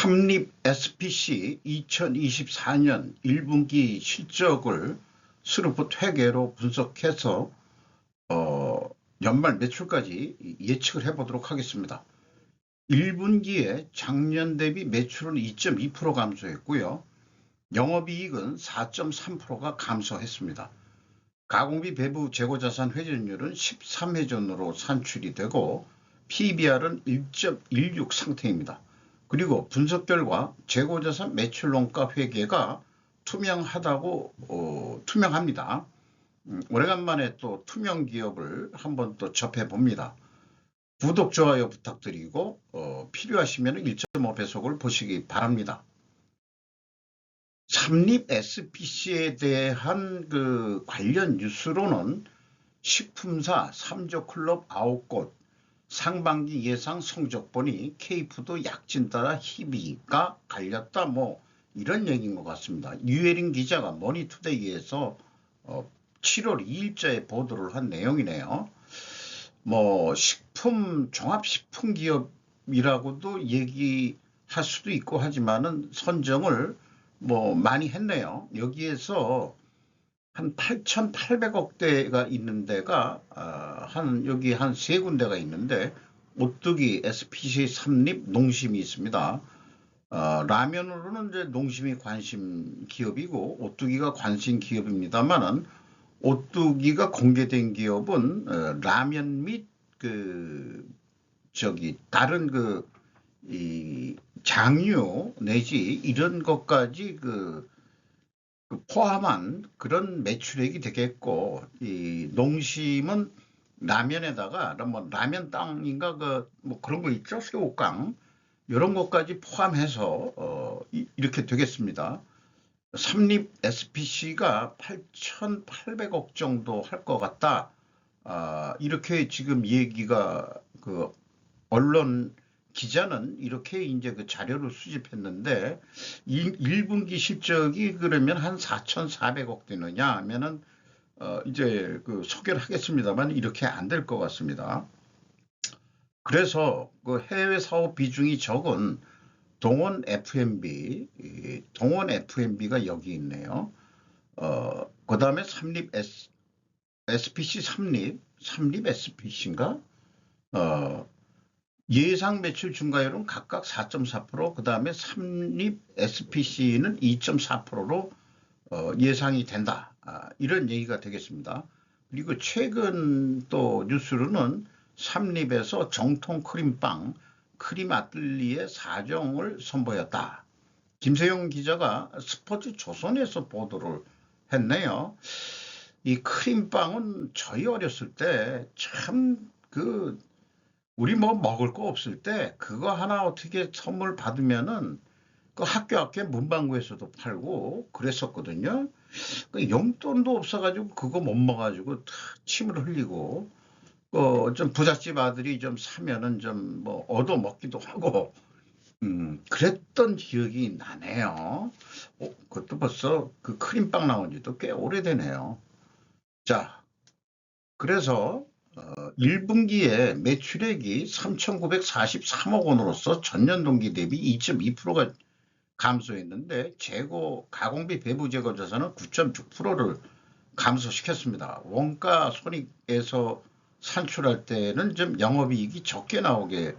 삼립 SPC 2024년 1분기 실적을 스루프 회계로 분석해서 어, 연말 매출까지 예측을 해보도록 하겠습니다. 1분기에 작년 대비 매출은 2.2% 감소했고요. 영업이익은 4.3%가 감소했습니다. 가공비 배부 재고자산 회전율은 13회전으로 산출이 되고 PBR은 1.16 상태입니다. 그리고 분석 결과 재고자산 매출원가 회계가 투명하다고 어, 투명합니다. 음, 오래간만에 또 투명 기업을 한번 또 접해 봅니다. 구독, 좋아요 부탁드리고 어, 필요하시면 1.5배속을 보시기 바랍니다. 삼립 SPC에 대한 그 관련 뉴스로는 식품사 3조 클럽 9곳 상반기 예상 성적 보니 케이프도 약진 따라 희비가 갈렸다 뭐 이런 얘기인 것 같습니다. 유혜린 기자가 머니투데이에서 어 7월 2일자에 보도를 한 내용이네요. 뭐 식품 종합식품 기업이라고도 얘기할 수도 있고 하지만은 선정을 뭐 많이 했네요. 여기에서 한 8,800억 대가 있는 데가 어, 한 여기 한 세 군데가 있는데 오뚜기, SPC, 삼립, 농심이 있습니다. 어, 라면으로는 이제 농심이 관심 기업이고 오뚜기가 관심 기업입니다만은 오뚜기가 공개된 기업은 어, 라면 및 그 저기 다른 그 이 장유 내지 이런 것까지 그, 그 포함한 그런 매출액이 되겠고 이 농심은 라면에다가 뭐 라면 땅인가 그 뭐 그런 거 있죠 새우깡 이런 것까지 포함해서 어, 이, 렇게 되겠습니다. 삼립 SPC가 8,800억 정도 할 것 같다. 아, 이렇게 지금 얘기가 그 언론 기자는 이렇게 이제 그 자료를 수집했는데 1, 분기 실적이 그러면 한 4,400억 되느냐 하면은 어, 이제 그 소개를 하겠습니다만 이렇게 안 될 것 같습니다. 그래서 그 해외 사업 비중이 적은 동원 FMB, 동원 FMB가 여기 있네요. 어, 그 다음에 삼립 S, SPC 삼립, 삼립 SPC인가? 어, 예상 매출 증가율은 각각 4.4%, 그 다음에 삼립 SPC는 2.4%로 어, 예상이 된다. 아, 이런 얘기가 되겠습니다. 그리고 최근 또 뉴스로는 삼립에서 정통 크림빵 크림 아틀리에 사정을 선보였다. 김세용 기자가 스포츠 조선에서 보도를 했네요. 이 크림빵은 저희 어렸을 때 참그 우리 뭐 먹을 거 없을 때 그거 하나 어떻게 선물 받으면은 그 학교 앞에 문방구에서도 팔고 그랬었거든요. 그 용돈도 없어가지고 그거 못 먹어가지고 침을 흘리고 어, 좀 부잣집 아들이 좀 사면은 좀 뭐 얻어 먹기도 하고, 음, 그랬던 기억이 나네요. 어, 그것도 벌써 그 크림빵 나온 지도 꽤 오래되네요. 자, 그래서 어, 1분기에 매출액이 3,943억 원으로서 전년 동기 대비 2.2%가 감소했는데 재고 가공비 배부 재고 자산은 9.6%를 감소시켰습니다. 원가 손익에서 산출할 때는 좀 영업이익이 적게 나오게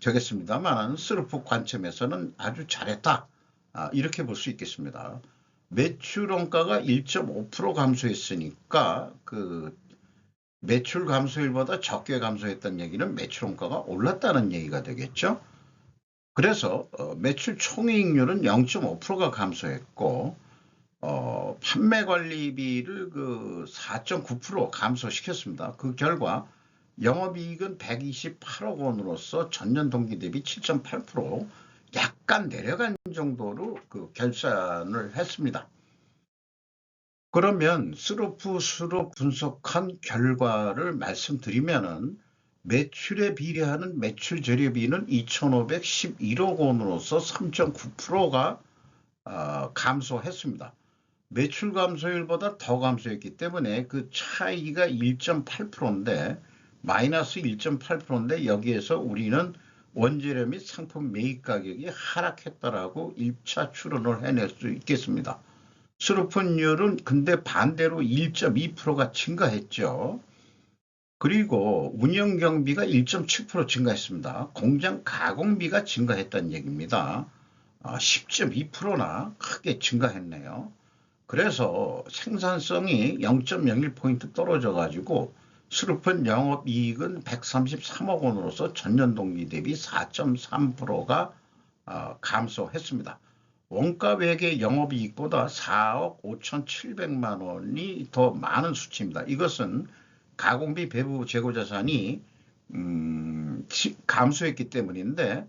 되겠습니다만 스루프 관점에서는 아주 잘했다 아, 이렇게 볼 수 있겠습니다. 매출 원가가 1.5% 감소했으니까 그 매출 감소율보다 적게 감소했다는 얘기는 매출 원가가 올랐다는 얘기가 되겠죠. 그래서 어, 매출 총이익률은 0.5%가 감소했고 어, 판매 관리비를 그 4.9% 감소시켰습니다. 그 결과 영업이익은 128억 원으로서 전년 동기 대비 7.8% 약간 내려간 정도로 그 결산을 했습니다. 그러면 스로프스로 분석한 결과를 말씀드리면은 매출에 비례하는 매출 재료비는 2,511억 원으로서 3.9%가 어, 감소했습니다. 매출 감소율보다 더 감소했기 때문에 그 차이가 1.8%인데 마이너스 1.8%인데 여기에서 우리는 원재료 및 상품 매입 가격이 하락했다라고 1차 추론을 해낼 수 있겠습니다. 수르폰율은 근데 반대로 1.2%가 증가했죠. 그리고 운영 경비가 1.7% 증가했습니다. 공장 가공비가 증가했다는 얘기입니다. 10.2%나 크게 증가했네요. 그래서 생산성이 0.01포인트 떨어져 가지고 수르폰 영업이익은 133억 원으로서 전년 동기 대비 4.3%가 어, 감소했습니다. 원가 외계 영업이익보다 4억 5,700만 원이 더 많은 수치입니다. 이것은 가공비 배부 재고 자산이 음, 감소했기 때문인데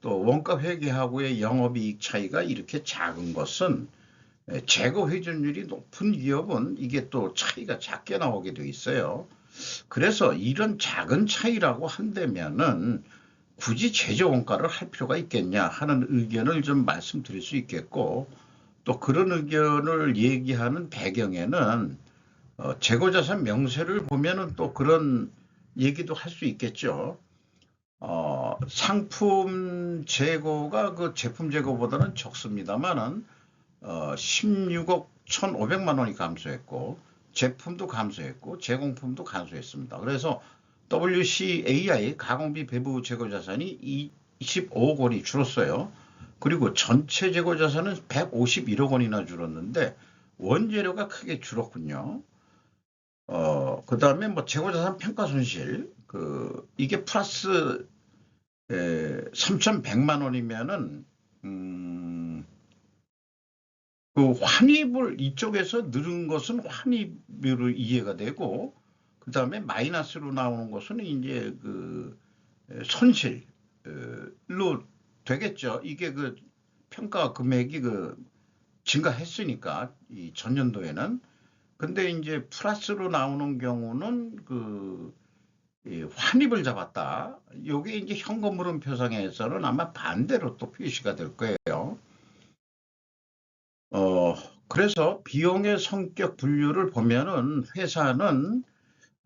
또 원가 회계하고의 영업이익 차이가 이렇게 작은 것은 재고 회전율이 높은 기업은 이게 또 차이가 작게 나오게 돼 있어요. 그래서 이런 작은 차이라고 한다면은 굳이 제조 원가를 할 필요가 있겠냐 하는 의견을 좀 말씀드릴 수 있겠고 또 그런 의견을 얘기하는 배경에는 어, 재고자산 명세를 보면은 또 그런 얘기도 할 수 있겠죠. 어, 상품 재고가 그 제품 재고보다는 적습니다만은 어, 16억 1,500만 원이 감소했고 제품도 감소했고 제공품도 감소했습니다. 그래서 WCAI 가공비 배부 재고 자산이 25억 원이 줄었어요. 그리고 전체 재고 자산은 151억 원이나 줄었는데 원재료가 크게 줄었군요. 어, 그 다음에 뭐 재고 자산 평가 손실, 그, 이게 플러스, 에, 3,100만 원이면은, 음, 그 환입을 이쪽에서 늘은 것은 환입으로 이해가 되고, 그 다음에 마이너스로 나오는 것은 이제 그, 손실로 되겠죠. 이게 그 평가 금액이 그 증가했으니까, 이 전년도에는. 근데 이제 플러스로 나오는 경우는 그 환입을 잡았다. 요게 이제 현금 흐름 표상에서는 아마 반대로 또 표시가 될 거예요. 어, 그래서 비용의 성격 분류를 보면은 회사는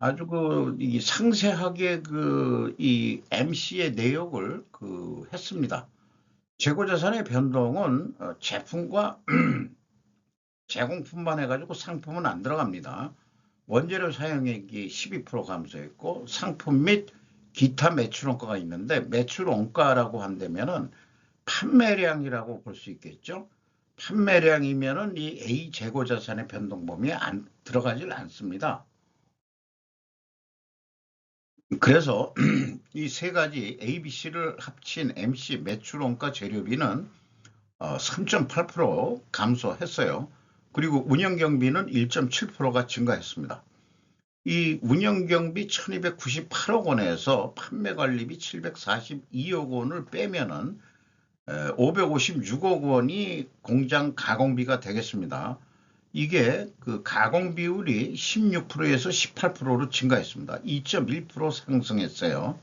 아주 그, 이 상세하게 그, 이 MC의 내역을 그, 했습니다. 재고자산의 변동은 어, 제품과 제공품만 해가지고 상품은 안 들어갑니다. 원재료 사용액이 12% 감소했고 상품 및 기타 매출 원가가 있는데 매출 원가라고 한다면은 판매량이라고 볼 수 있겠죠. 판매량이면은 이 A 재고 자산의 변동 범위에 안 들어가질 않습니다. 그래서 이 세 가지 A, B, C를 합친 MC 매출 원가 재료비는 3.8% 어, 감소했어요. 그리고 운영경비는 1.7%가 증가했습니다. 이 운영경비 1298억 원에서 판매관리비 742억 원을 빼면은 556억 원이 공장 가공비가 되겠습니다. 이게 그 가공 비율이 16%에서 18%로 증가했습니다. 2.1% 상승했어요.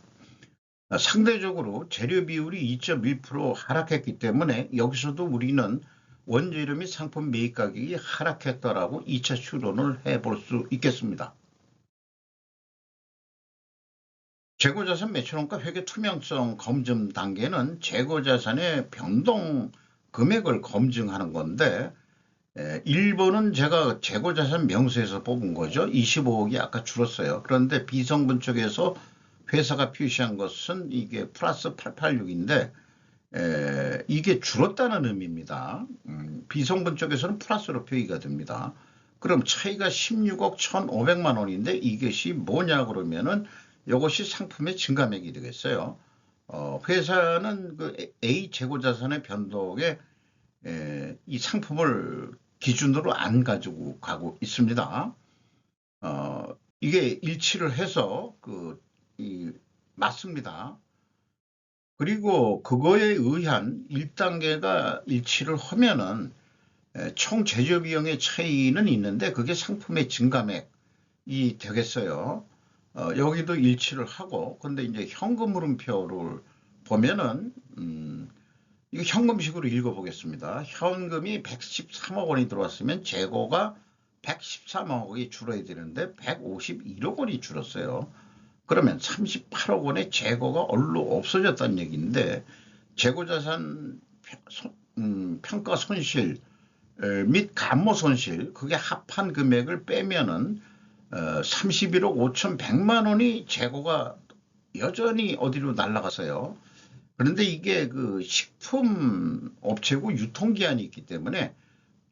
상대적으로 재료 비율이 2.1% 하락했기 때문에 여기서도 우리는 원재료 및 상품 매입 가격이 하락했다라고 2차 추론을 해볼 수 있겠습니다. 재고자산 매출원가 회계 투명성 검증 단계는 재고자산의 변동 금액을 검증하는 건데 1번은 제가 재고자산 명세에서 뽑은 거죠. 25억이 아까 줄었어요. 그런데 비성분 쪽에서 회사가 표시한 것은 이게 플러스 886인데 에, 이게 줄었다는 의미입니다. 음, 비성분 쪽에서는 플러스로 표기가 됩니다. 그럼 차이가 16억 1,500만 원인데 이것이 뭐냐 그러면은 이것이 상품의 증감액이 되겠어요. 어, 회사는 그 A 재고자산의 변동에 에, 이 상품을 기준으로 안 가지고 가고 있습니다. 어, 이게 일치를 해서 그, 이, 맞습니다. 그리고 그거에 의한 1단계가 일치를 하면은 총 제조 비용의 차이는 있는데 그게 상품의 증감액이 되겠어요. 어, 여기도 일치를 하고 근데 이제 현금 흐름표를 보면은 음, 이거 현금식으로 읽어보겠습니다. 현금이 113억 원이 들어왔으면 재고가 113억이 줄어야 되는데 151억 원이 줄었어요. 그러면 38억 원의 재고가 얼로 없어졌다는 얘기인데 재고자산 음, 평가 손실 에, 및 감모 손실 그게 합한 금액을 빼면은 어, 31억 5,100만 원이 재고가 여전히 어디로 날라갔어요. 그런데 이게 그 식품 업체고 유통기한이 있기 때문에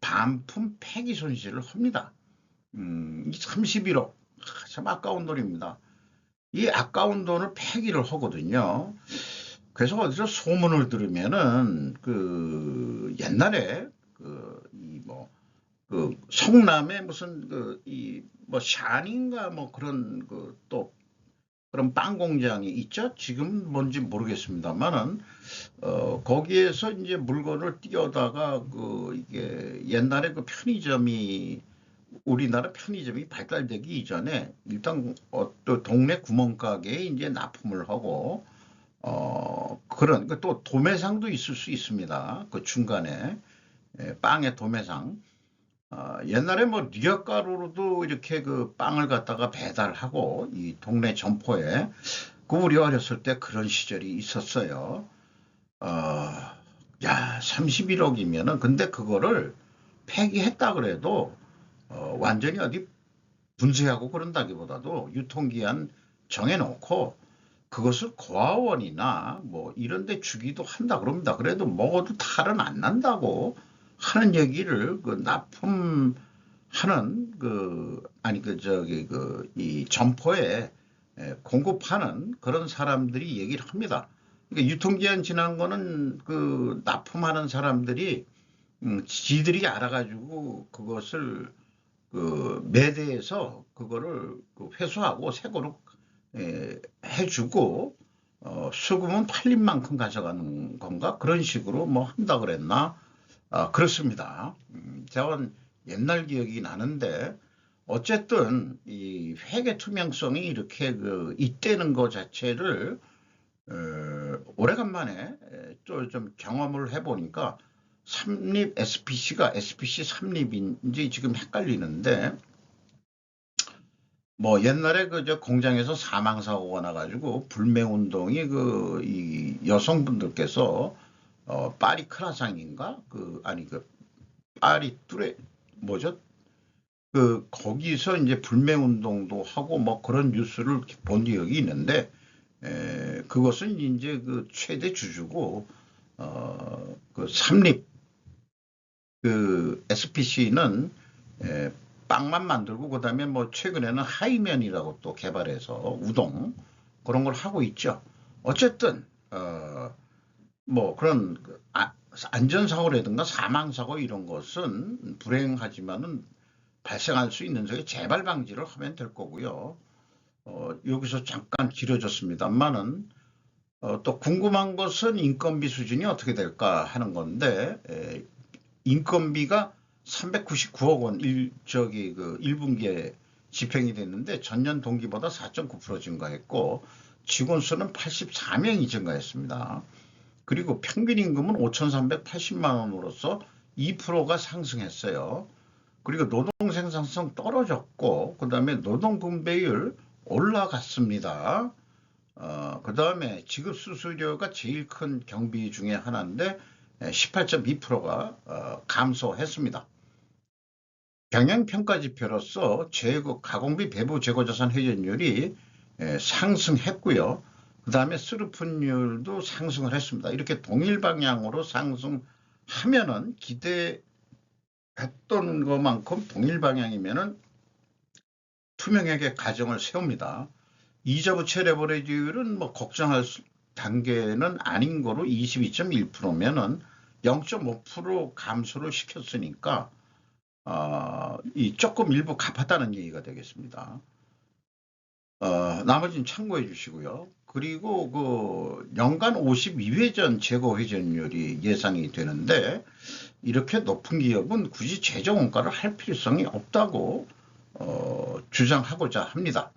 반품 폐기 손실을 합니다. 음, 이 31억 아, 참 아까운 돈입니다. 이 아까운 돈을 폐기를 하거든요. 그래서 어디서 소문을 들으면은 그 옛날에 그 이 뭐 그 성남에 무슨 그 이 뭐 샤닌가 뭐 그런 그 또 그런 빵 공장이 있죠. 지금 뭔지 모르겠습니다만은 어 거기에서 이제 물건을 띄어다가 그 이게 옛날에 그 편의점이 우리나라 편의점이 발달되기 이전에 일단 어떤 동네 구멍가게에 이제 납품을 하고 어 그런 그또 도매상도 있을 수 있습니다. 그 중간에 예, 빵의 도매상. 어, 옛날에 뭐 리어가루로도 이렇게 그 빵을 갖다가 배달하고 이 동네 점포에 그 우리 어렸을 때 그런 시절이 있었어요. 어, 야, 31억이면은 근데 그거를 폐기했다 그래도 어, 완전히 어디 분쇄하고 그런다기보다도 유통기한 정해놓고 그것을 고아원이나 뭐 이런 데 주기도 한다 그럽니다. 그래도 먹어도 탈은 안 난다고 하는 얘기를 그 납품하는 그 아니 그 저기 그 이 점포에 에, 공급하는 그런 사람들이 얘기를 합니다. 그러니까 유통기한 지난 거는 그 납품하는 사람들이 음, 지들이 알아가지고 그것을 그 매대에서 그거를 그 회수하고 새 거로 에, 해주고 어, 수금은 팔린 만큼 가져가는 건가 그런 식으로 뭐 한다 그랬나 아, 그렇습니다. 음, 저는 옛날 기억이 나는데 어쨌든 이 회계 투명성이 이렇게 그 있다는 것 자체를 어, 오래간만에 또 좀 경험을 해보니까 삼립 SPC가 SPC 삼립인지 지금 헷갈리는데 뭐 옛날에 그 저 공장에서 사망 사고가 나가지고 불매 운동이 그 이 여성분들께서 어 파리 크라상인가 그 아니 그 파리 뚜레 뭐죠 그 거기서 이제 불매 운동도 하고 뭐 그런 뉴스를 본 기억이 있는데 에, 그것은 이제 그 최대 주주고 어 그 삼립 그 SPC는 에, 빵만 만들고 그 다음에 뭐 최근에는 하이면이라고 또 개발해서 우동 그런 걸 하고 있죠. 어쨌든 어 뭐 그런 그 아- 안전사고라든가 사망사고 이런 것은 불행하지만은 발생할 수 있는 적에 재발 방지를 하면 될 거고요. 어, 여기서 잠깐 길어졌습니다만은 어, 또 궁금한 것은 인건비 수준이 어떻게 될까 하는 건데 에, 인건비가 399억 원 일, 저기 그 1분기에 집행이 됐는데 전년 동기보다 4.9% 증가했고 직원 수는 84명이 증가했습니다. 그리고 평균 임금은 5,380만 원으로서 2%가 상승했어요. 그리고 노동 생산성 떨어졌고 그 다음에 노동 분배율 올라갔습니다. 어, 그 다음에 지급 수수료가 제일 큰 경비 중에 하나인데 18.2%가 어, 감소했습니다. 경영평가 지표로서 재고 가공비 배부 재고 자산 회전율이 에, 상승했고요. 그 다음에 스루픈율도 상승을 했습니다. 이렇게 동일 방향으로 상승하면은 기대했던 것만큼 동일 방향이면은 투명하게 가정을 세웁니다. 이자 부채 레버리지율은 뭐 걱정할 수- 단계는 아닌 거로 22.1%면은 0.5% 감소를 시켰으니까 어, 이 조금 일부 갚았다는 얘기가 되겠습니다. 어, 나머지는 참고해 주시고요. 그리고 그 연간 52회전 재고 회전율이 예상이 되는데 이렇게 높은 기업은 굳이 재정 원가를 할 필요성이 없다고 어, 주장하고자 합니다.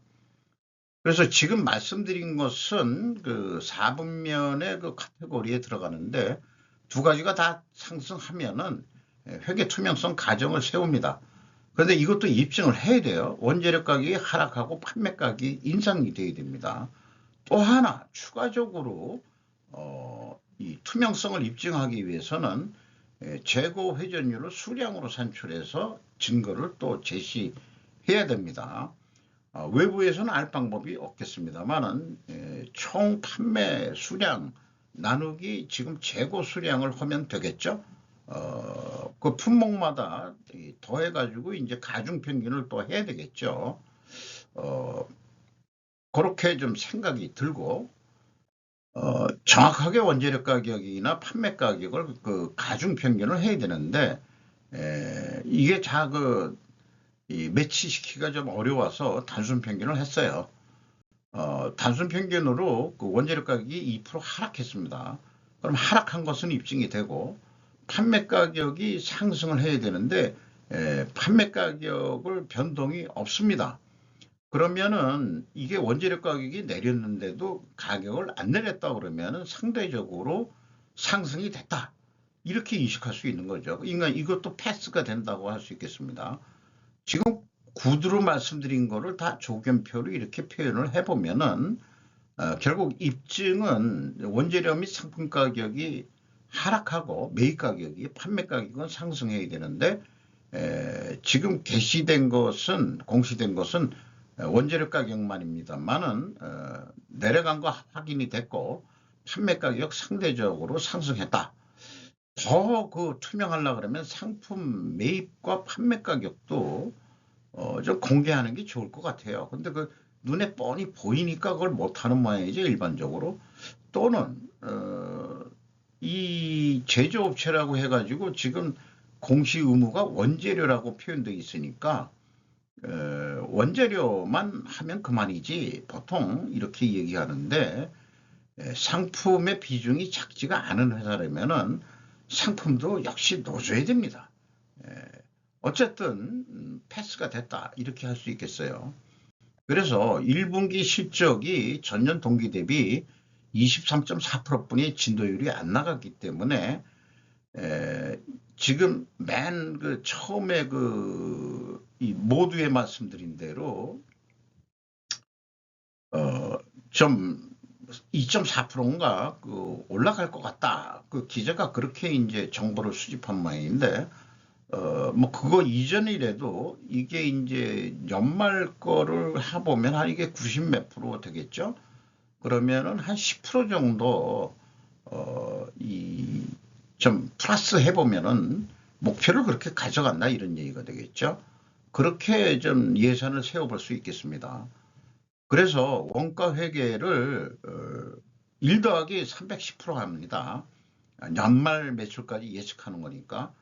그래서 지금 말씀드린 것은 그 4분면의 그 카테고리에 들어가는데 두 가지가 다 상승하면은 회계 투명성 가정을 세웁니다. 그런데 이것도 입증을 해야 돼요. 원재료 가격이 하락하고 판매 가격이 인상이 돼야 됩니다. 또 하나 추가적으로 어, 이 투명성을 입증하기 위해서는 에, 재고 회전율을 수량으로 산출해서 증거를 또 제시해야 됩니다. 어, 외부에서는 알 방법이 없겠습니다만은 에, 총 판매 수량 나누기 지금 재고 수량을 하면 되겠죠. 어, 그 품목마다 이 더해가지고 이제 가중 평균을 또 해야 되겠죠. 어, 그렇게 좀 생각이 들고 어, 정확하게 원재료 가격이나 판매 가격을 그 가중 평균을 해야 되는데 에, 이게 자그 이 매치시키기가 좀 어려워서 단순 평균을 했어요. 어, 단순 평균으로 그 원재료 가격이 2% 하락했습니다. 그럼 하락한 것은 입증이 되고 판매 가격이 상승을 해야 되는데 에, 판매 가격을 변동이 없습니다. 그러면은 이게 원재료 가격이 내렸는데도 가격을 안 내렸다 그러면은 상대적으로 상승이 됐다. 이렇게 인식할 수 있는 거죠. 그러니까 이것도 패스가 된다고 할 수 있겠습니다. 지금 구두로 말씀드린 거를 다 조견표로 이렇게 표현을 해보면은 어, 결국 입증은 원재료 및 상품 가격이 하락하고 매입 가격이 판매 가격은 상승해야 되는데 에, 지금 게시된 것은 공시된 것은 원재료 가격만입니다만은 어, 내려간 거 확인이 됐고 판매 가격 상대적으로 상승했다. 더 그 투명하려 그러면 상품 매입과 판매 가격도 어, 좀 공개하는 게 좋을 것 같아요. 근데 그 눈에 뻔히 보이니까 그걸 못하는 모양이죠 일반적으로 또는 어, 이 제조업체라고 해가지고 지금 공시 의무가 원재료라고 표현되어 있으니까 어, 원재료만 하면 그만이지 보통 이렇게 얘기하는데 에, 상품의 비중이 작지가 않은 회사라면은 상품도 역시 넣어줘야 됩니다. 에, 어쨌든 음, 패스가 됐다 이렇게 할 수 있겠어요. 그래서 1분기 실적이 전년 동기 대비 23.4%뿐이 진도율이 안 나갔기 때문에 에, 지금 맨 그 처음에 그 이 모두에 말씀드린 대로 어좀 2.4%인가 그 올라갈 것 같다. 그 기자가 그렇게 이제 정보를 수집한 모양인데 어 뭐 그거 이전이라도 이게 이제 연말 거를 해보면 한 이게 90 몇 프로 되겠죠. 그러면은 한 10% 정도 어이 좀 플러스 해보면은 목표를 그렇게 가져간다 이런 얘기가 되겠죠. 그렇게 좀 예산을 세워볼 수 있겠습니다. 그래서 원가 회계를 어, 1 더하기 310% 합니다. 연말 매출까지 예측하는 거니까.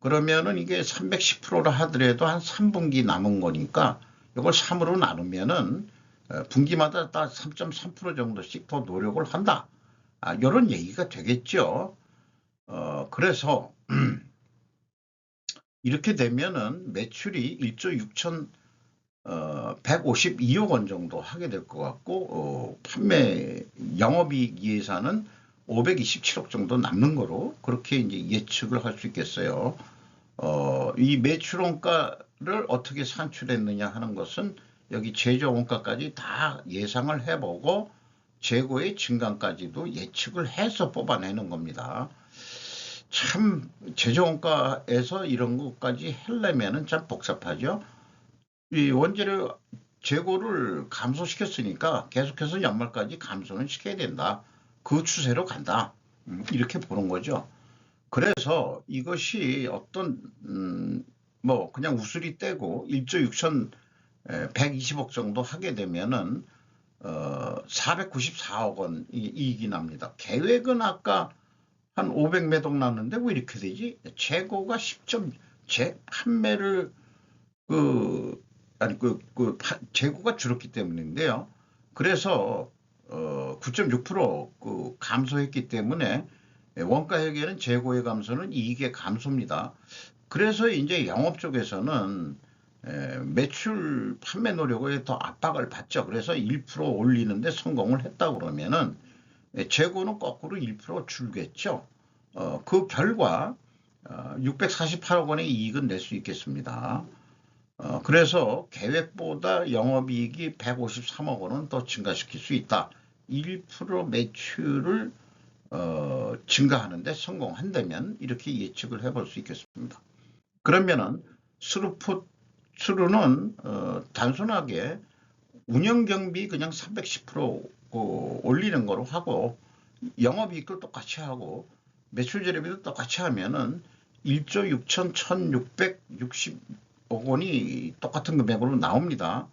그러면은 이게 310%라 하더라도 한 3분기 남은 거니까 이걸 3으로 나누면은 어, 분기마다 딱 3.3% 정도씩 더 노력을 한다. 아, 이런 얘기가 되겠죠. 어, 그래서 이렇게 되면은 매출이 1조 6천 어, 152억 원 정도 하게 될 것 같고 어, 판매 영업이익 예산은 527억 정도 남는 거로 그렇게 이제 예측을 할 수 있겠어요. 어, 이 매출 원가를 어떻게 산출했느냐 하는 것은 여기 제조 원가까지 다 예상을 해보고 재고의 증감까지도 예측을 해서 뽑아내는 겁니다. 참 제조원가에서 이런 것까지 하려면은 참 복잡하죠. 이 원재료 재고를 감소시켰으니까 계속해서 연말까지 감소는 시켜야 된다. 그 추세로 간다. 음, 이렇게 보는 거죠. 그래서 이것이 어떤 음, 뭐 그냥 우수리 떼고 1조 6천 120억 정도 하게 되면은 어, 494억 원 이익이 납니다. 계획은 아까 한 500매동 났는데 왜 이렇게 되지? 재고가 10점, 재, 판매를, 그, 아니, 그, 그, 파, 재고가 줄었기 때문인데요. 그래서, 어, 9.6%그 감소했기 때문에 원가 회계는 재고의 감소는 이익의 감소입니다. 그래서 이제 영업 쪽에서는 에, 매출 판매 노력에 더 압박을 받죠. 그래서 1% 올리는데 성공을 했다 그러면은 예, 재고는 거꾸로 1% 줄겠죠. 어, 그 결과 어, 648억 원의 이익은 낼 수 있겠습니다. 어, 그래서 계획보다 영업이익이 153억 원은 더 증가시킬 수 있다. 1% 매출을 어, 증가하는데 성공한다면 이렇게 예측을 해볼 수 있겠습니다. 그러면은 스루풋 수루는 어, 단순하게 운영 경비 그냥 310% 어, 올리는 거로 하고 영업이익도 똑같이 하고 매출 재료비도 똑같이 하면은 1조 6천 1,660억 원이 똑같은 금액으로 나옵니다.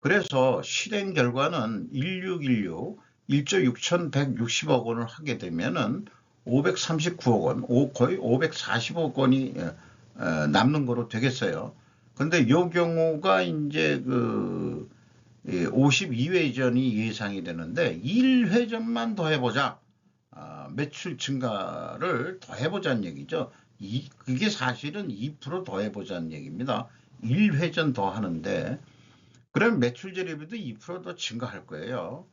그래서 실행 결과는 1616 1조 6,160억 원을 하게 되면은 539억 원, 오- 거의 540억 원이 에, 에, 남는 거로 되겠어요. 근데 이 경우가 이제 그 52회전이 예상이 되는데 1회전만 더 해보자. 아, 매출 증가를 더 해보자는 얘기죠. 이, 그게 사실은 2%더 해보자는 얘기입니다. 1회전 더 하는데 그럼 매출 재료비도 2%더 증가할 거예요.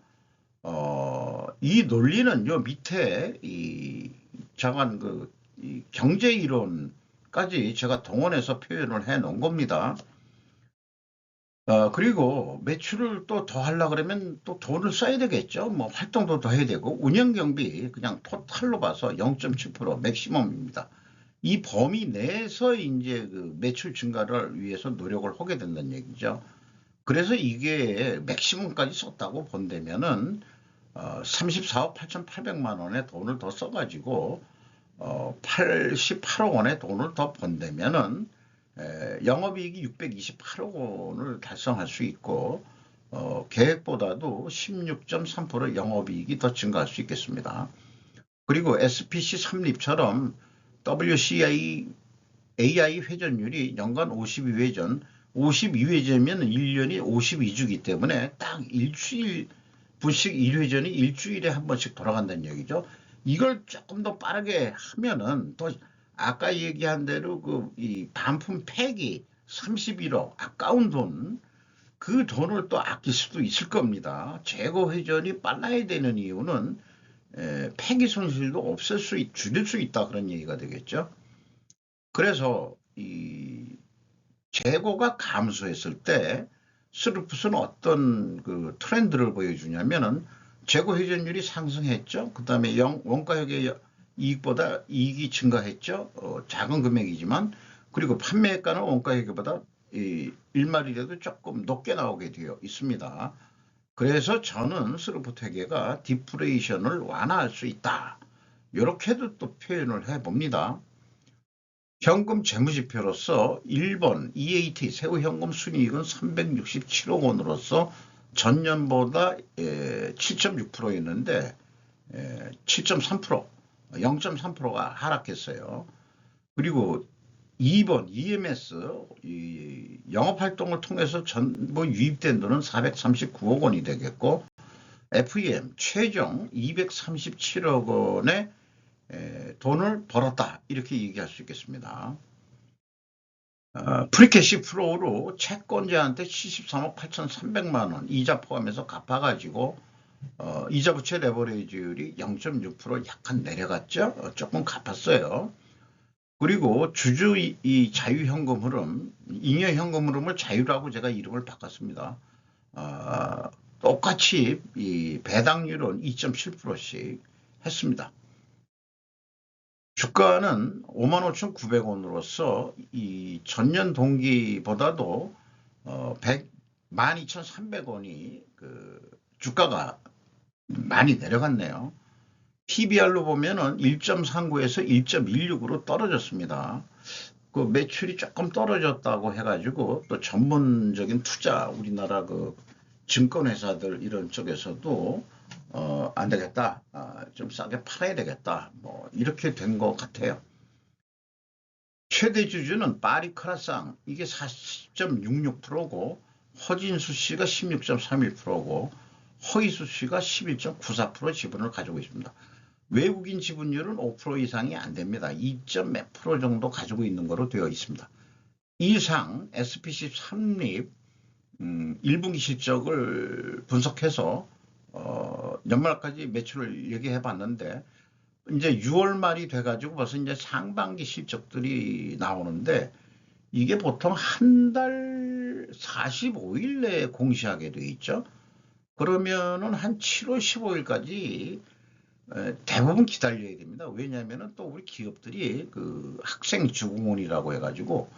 어, 이 논리는 요 밑에 이 잠깐 그이 경제 이론까지 제가 동원해서 표현을 해 놓은 겁니다. 어, 그리고 매출을 또 더 하려 그러면 또 돈을 써야 되겠죠. 뭐 활동도 더 해야 되고 운영 경비 그냥 토탈로 봐서 0.7% 맥시멈입니다. 이 범위 내에서 이제 그 매출 증가를 위해서 노력을 하게 된다는 얘기죠. 그래서 이게 맥시멈까지 썼다고 본다면은 어, 34억 8,800만 원의 돈을 더 써가지고 어, 88억 원의 돈을 더 번다면은 에, 영업이익이 628억 원을 달성할 수 있고 어, 계획보다도 16.3% 영업이익이 더 증가할 수 있겠습니다. 그리고 SPC 삼립처럼 WCI AI 회전율이 연간 52회전, 52회전이면 1년이 52주기 때문에 딱 일주일 분씩 1회전이 일주일에 한 번씩 돌아간다는 얘기죠. 이걸 조금 더 빠르게 하면은 더 아까 얘기한 대로 그 이 반품 폐기 31억 아까운 돈, 그 돈을 또 아낄 수도 있을 겁니다. 재고 회전이 빨라야 되는 이유는 에, 폐기 손실도 없앨 수 있, 줄일 수 있다 그런 얘기가 되겠죠. 그래서 이 재고가 감소했을 때 스루풋은 어떤 그 트렌드를 보여주냐면은 재고 회전율이 상승했죠. 그 다음에 원가액의 이익보다 이익이 증가했죠. 어, 작은 금액이지만 그리고 판매가는 원가액보다 이 일말이라도 조금 높게 나오게 되어 있습니다. 그래서 저는 스루풋 회계가 디프레이션을 완화할 수 있다. 이렇게도 또 표현을 해봅니다. 현금 재무지표로서 1번 EAT 새우 현금 순이익은 367억 원으로서 전년보다 7.6%였는데 7.3% 0.3%가 하락했어요. 그리고 2번 EMS 이 영업활동을 통해서 전부 유입된 돈은 439억 원이 되겠고 FEM 최종 237억 원의 에, 돈을 벌었다 이렇게 얘기할 수 있겠습니다. 어, 프리캐시 플로우로 채권자한테 73억 8,300만 원 이자 포함해서 갚아가지고 어, 이자 부채 레버리지율이 0.6% 약간 내려갔죠. 어, 조금 갚았어요. 그리고 주주 이, 이 자유 현금 흐름, 잉여 현금 흐름을 자유라고 제가 이름을 바꿨습니다. 어, 똑같이 이 배당률은 2.7%씩 했습니다. 주가는 55,900원으로서 이 전년 동기보다도 어, 100, 12,300원이 그 주가가 많이 내려갔네요. PBR로 보면은 1.39에서 1.16으로 떨어졌습니다. 그 매출이 조금 떨어졌다고 해가지고 또 전문적인 투자 우리나라 그 증권회사들 이런 쪽에서도 어, 안 되겠다. 아, 좀 싸게 팔아야 되겠다. 뭐 이렇게 된 것 같아요. 최대 주주는 파리 크라상 이게 40.66%고 허진수 씨가 16.31%고 허이수 씨가 11.94% 지분을 가지고 있습니다. 외국인 지분율은 5% 이상이 안 됩니다. 2. 몇 프로 정도 가지고 있는 거로 되어 있습니다. 이상 SPC 3립 음, 1분기 실적을 분석해서 어, 연말까지 매출을 얘기해 봤는데 이제 6월 말이 돼가지고 벌써 이제 상반기 실적들이 나오는데 이게 보통 한 달 45일 내에 공시하게 돼 있죠. 그러면은 한 7월 15일까지 대부분 기다려야 됩니다. 왜냐하면 또 우리 기업들이 그 학생 주공원이라고 해가지고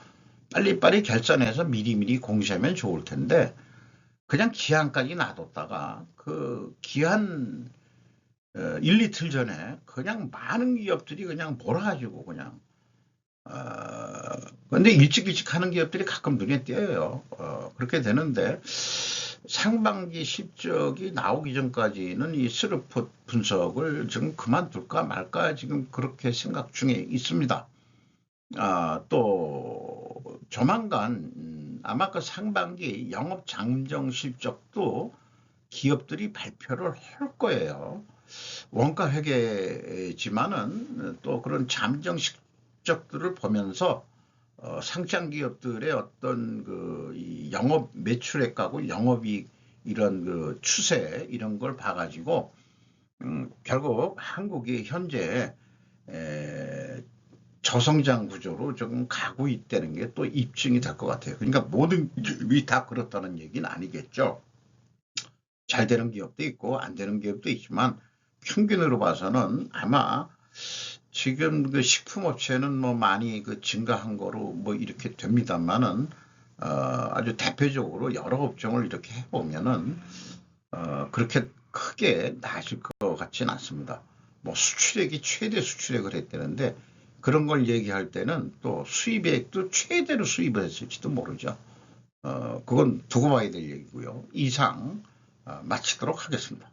빨리빨리 결산해서 미리미리 공시하면 좋을 텐데 그냥 기한까지 놔뒀다가 그 기한 어, 1, 이틀 전에 그냥 많은 기업들이 그냥 몰아가지고 그냥 어, 근데 일찍 일찍 하는 기업들이 가끔 눈에 띄어요. 어, 그렇게 되는데 상반기 실적이 나오기 전까지는 이 스루풋 분석을 지금 그만둘까 말까 지금 그렇게 생각 중에 있습니다. 아, 또 조만간 음, 아마 그 상반기 영업 잠정 실적도 기업들이 발표를 할 거예요. 원가 회계지만은 또 그런 잠정 실적들을 보면서 어, 상장 기업들의 어떤 그 영업 매출액하고 영업이 이런 그 추세 이런 걸 봐가지고 음, 결국 한국이 현재 에, 저성장 구조로 조금 가고 있다는 게 또 입증이 될 것 같아요. 그러니까 모든 기업이 다 그렇다는 얘기는 아니겠죠. 잘 되는 기업도 있고 안 되는 기업도 있지만 평균으로 봐서는 아마 지금 그 식품업체는 뭐 많이 그 증가한 거로 뭐 이렇게 됩니다만은 어 아주 대표적으로 여러 업종을 이렇게 해보면은 어 그렇게 크게 나아질 것 같지는 않습니다. 뭐 수출액이 최대 수출액을 했다는데 그런 걸 얘기할 때는 또 수입액도 최대로 수입을 했을지도 모르죠. 어 그건 두고 봐야 될 얘기고요. 이상 어, 마치도록 하겠습니다.